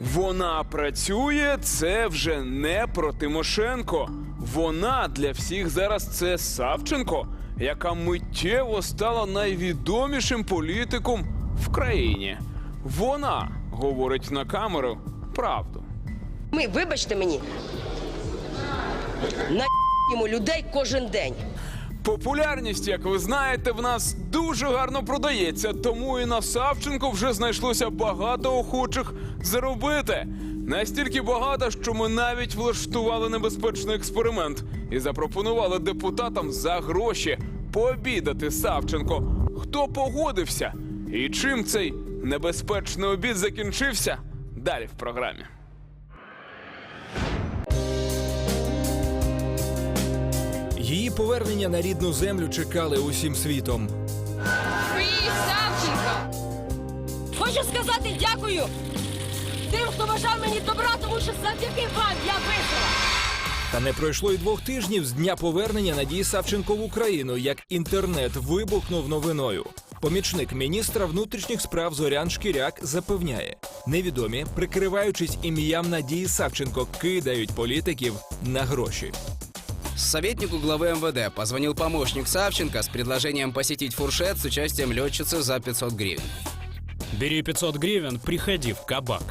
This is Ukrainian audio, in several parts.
Вона працює, це вже не про Тимошенко. Вона для всіх зараз це Савченко, яка миттєво стала найвідомішим політиком в країні. Вона говорить на камеру правду. Ми, вибачте мені, на людей кожен день. Популярність, як ви знаєте, в нас дуже гарно продається, тому і на Савченко вже знайшлося багато охочих заробити. Настільки багато, що ми навіть влаштували небезпечний експеримент і запропонували депутатам за гроші пообідати Савченко. Хто погодився? І чим цей небезпечний обід закінчився? Далі в програмі. Її повернення на рідну землю чекали усім світом. Free Савченко! Хочу сказати дякую тим, хто бажав мені добра, тому що завдяки вам я вижила. Та не пройшло й двох тижнів з дня повернення Надії Савченко в Україну, як інтернет вибухнув новиною. Помічник міністра внутрішніх справ Зорян Шкіряк запевняє, невідомі, прикриваючись ім'ям Надії Савченко, кидають політиків на гроші. Советнику главы МВД позвонил помощник Савченко с предложением посетить фуршет с участием летчицы за 500 гривен. Бери 500 гривен, приходи в кабак.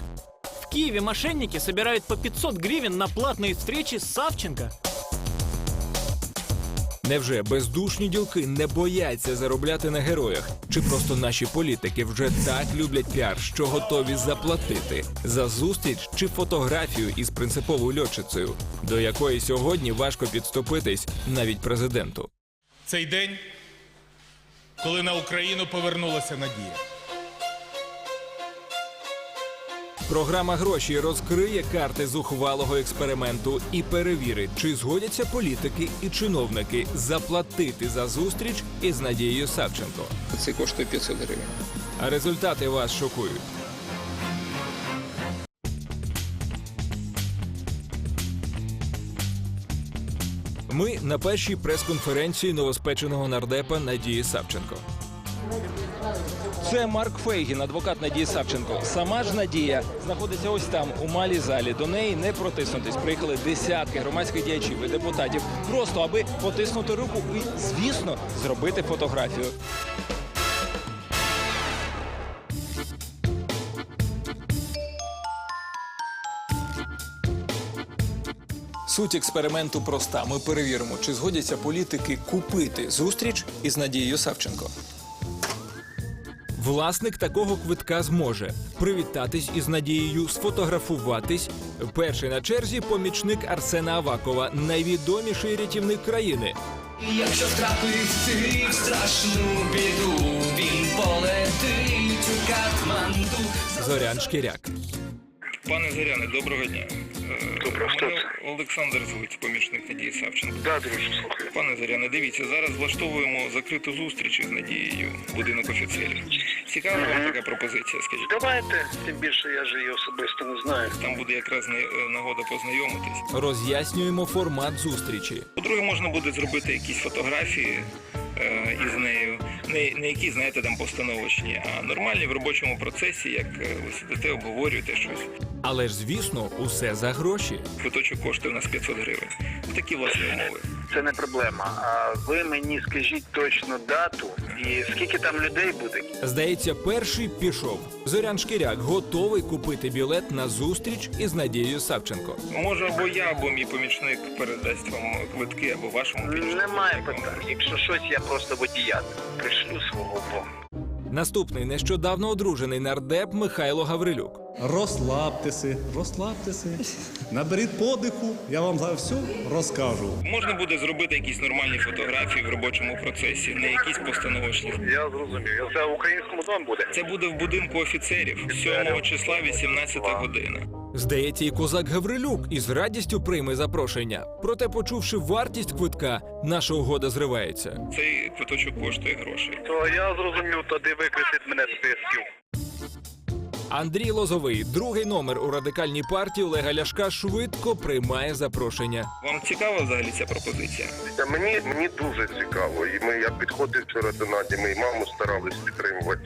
В Киеве мошенники собирают по 500 гривен на платные встречи с Савченко. Невже бездушні ділки не бояться заробляти на героях? Чи просто наші політики вже так люблять піар, що готові заплатити за зустріч чи фотографію із принциповою льотчицею, до якої сьогодні важко підступитись навіть президенту? Цей день, коли на Україну повернулася надія. Програма гроші розкриє карти зухвалого експерименту і перевірить, чи згодяться політики і чиновники заплатити за зустріч із Надією Савченко. Це коштує 500 гривень. А результати вас шокують. Ми на першій прес-конференції новоспеченого нардепа Надії Савченко. Це Марк Фейгін, адвокат Надії Савченко. Сама ж Надія знаходиться ось там, у малій залі. До неї не протиснутись. Приїхали десятки громадських діячів і депутатів, просто аби потиснути руку і, звісно, зробити фотографію. Суть експерименту проста. Ми перевіримо, чи згодяться політики купити зустріч із Надією Савченко. Власник такого квитка зможе привітатись із Надією, сфотографуватись. Перший на черзі помічник Арсена Авакова, найвідоміший рятівник країни. Якщо втрапити в страшну біду, він полетить у Катманду. Зорян Шкіряк. Пане Зоряне, доброго дня. Доброго Мене Олександр звуть, помічник Надії Савченко. Да, слухаю. Пане Зоряне, дивіться, зараз влаштовуємо закриту зустріч із Надією, будинок офіцерів. Цікава вам така пропозиція, скажіть. Давайте, тим більше я ж її особисто не знаю. Там буде якраз е, нагода познайомитись. Роз'яснюємо формат зустрічі. По-друге, можна буде зробити якісь фотографії е, із нею. Не, не які, знаєте, там постановочні, а нормальні в робочому процесі, як е, ви сидите, обговорюєте щось. Але ж, звісно, усе за гроші. Квиточок коштує у нас 500 гривень. Такі власні умови. Це не проблема. А ви мені скажіть точну дату і скільки там людей буде? Здається, перший пішов. Зорян Шкіряк готовий купити білет на зустріч із Надією Савченко. Може, або я, або мій помічник передасть вам квитки, або вашому помічнику. Немає питань. Якщо щось, я просто водія пришлю свого бо. Наступний нещодавно одружений нардеп Михайло Гаврилюк. Розслабтеся, розслабтеся. Наберіть подиху, я вам за все розкажу. Можна буде зробити якісь нормальні фотографії в робочому процесі, не якісь постановочні. Я зрозумів. Це в українському домі буде. Це буде в будинку офіцерів 7 числа, 18 година. Здається, і козак Гаврилюк із радістю прийме запрошення. Проте, почувши вартість квитка, наша угода зривається. Цей квиточок коштує грошей. То я зрозумів, тоді викресліть мене з списків. Андрій Лозовий, другий номер у радикальній партії Олега Ляшка, швидко приймає запрошення. Вам цікава взагалі ця пропозиція? Мені, мені дуже цікаво. І ми, я підходив вчора до Наді, ми і маму старались підтримувати.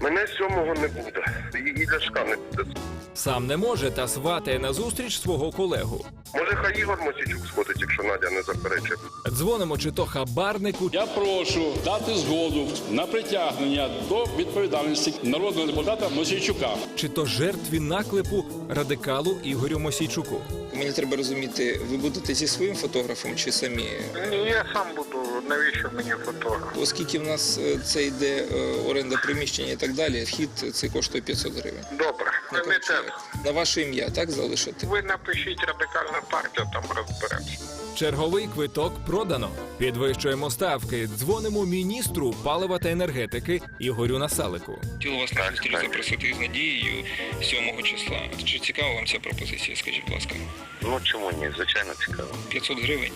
Мене сьомого не буде. І, і Ляшка не буде. Сам не може та сватає на зустріч свого колегу. Може, хай Ігор Мосійчук сходить, якщо Надя не заперечить. Дзвонимо чи то хабарнику, Я прошу дати згоду на притягнення до відповідальності народного депутата Мосійчука. чи то жертві наклепу радикалу Ігорю Мосійчуку. Мені треба розуміти, ви будете зі своїм фотографом чи самі? Ні, я сам буду. Навіщо мені фотограф? Оскільки в нас е, це йде е, оренда приміщення і так далі, вхід це коштує 500 гривень. Добре, не те. На ваше ім'я, так залишити? Ви напишіть радикальну партію, там розберемося. Черговий квиток продано. Підвищуємо ставки. Дзвонимо міністру палива та енергетики Ігорю Насалику. Хотів вас на зустріч запросити з Надією 7 числа. Чи цікава вам ця пропозиція? Скажіть, будь ласка. Ну чому ні? Звичайно цікаво. 500 гривень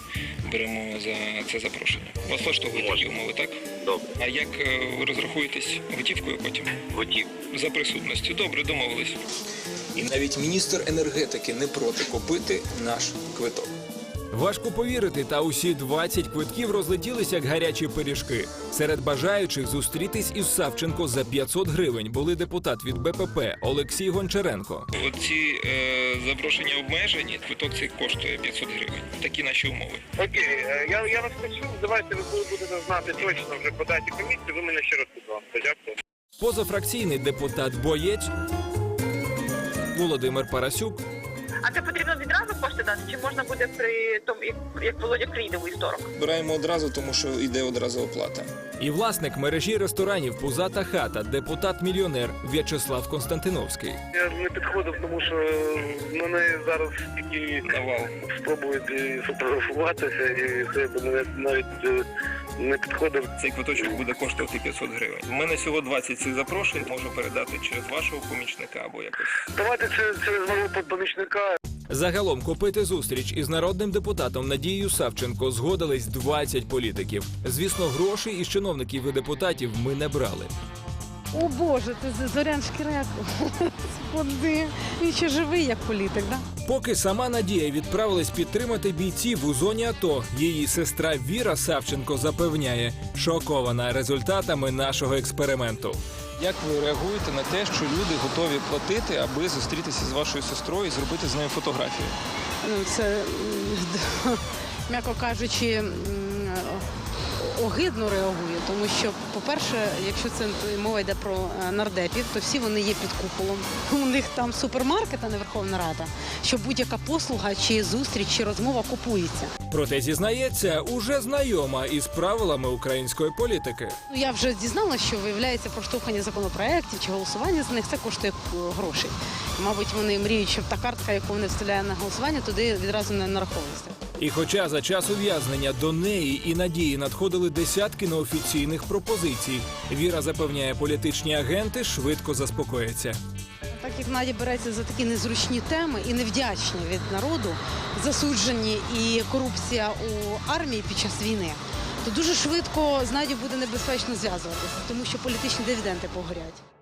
беремо за це запрошення. Вас влаштовують такі умови, так? Добре. А як е, ви розрахуєтесь готівкою потім? Готів. За присутністю. Добре, домовились. І навіть міністр енергетики не проти купити наш квиток. Важко повірити, та усі 20 квитків розлетілися як гарячі пиріжки. Серед бажаючих зустрітись із Савченко за 500 гривень були депутат від БПП Олексій Гончаренко. Оці е, запрошення обмежені, квиток цей коштує 500 гривень. Такі наші умови. Окей, е, я, я вас почув. Давайте ви коли будете знати точно вже по даті комісії, ви мене ще раз позвоните. Дякую. Позафракційний депутат Боєць Володимир Парасюк А це потрібно відразу кошти дати? Чи можна буде при тому, як, як Володя прийде у історик? Збираємо одразу, тому що йде одразу оплата. і власник мережі ресторанів Пузата хата, депутат-мільйонер В'ячеслав Константиновський. Я не підходив, тому що мене зараз тільки Навал. спробують і фотографуватися, і це б навіть е, не підходив. Цей квиточок буде коштувати 500 гривень. У мене всього 20 цих запрошень. Можу передати через вашого помічника або якось. Давайте це через мого помічника. Загалом купити зустріч із народним депутатом Надією Савченко згодились 20 політиків. Звісно, грошей із чиновників і депутатів ми не брали. О Боже, це Зорян Шкірек. Господи, він ще живий як політик, да? Поки сама Надія відправилась підтримати бійців у зоні АТО, її сестра Віра Савченко запевняє, шокована результатами нашого експерименту. Як ви реагуєте на те, що люди готові платити, аби зустрітися з вашою сестрою і зробити з нею фотографію? Ну, це, м'яко кажучи, огидно реагує, тому що, по-перше, якщо це мова йде про е, нардепів, то всі вони є під куполом. У них там супермаркет, а не Верховна Рада, що будь-яка послуга, чи зустріч, чи розмова купується. Проте зізнається, уже знайома із правилами української політики. Ну, я вже дізналася, що виявляється проштовхання законопроєктів чи голосування за них це коштує е, грошей. Мабуть, вони мріють, щоб та картка, яку вони вставляють на голосування, туди відразу не нараховується. І хоча за час ув'язнення до неї і надії надходили десятки неофіційних пропозицій, Віра запевняє, політичні агенти швидко заспокояться. Так як Надя береться за такі незручні теми і невдячні від народу, засуджені і корупція у армії під час війни, то дуже швидко з Надю буде небезпечно зв'язуватися, тому що політичні дивіденди погорять.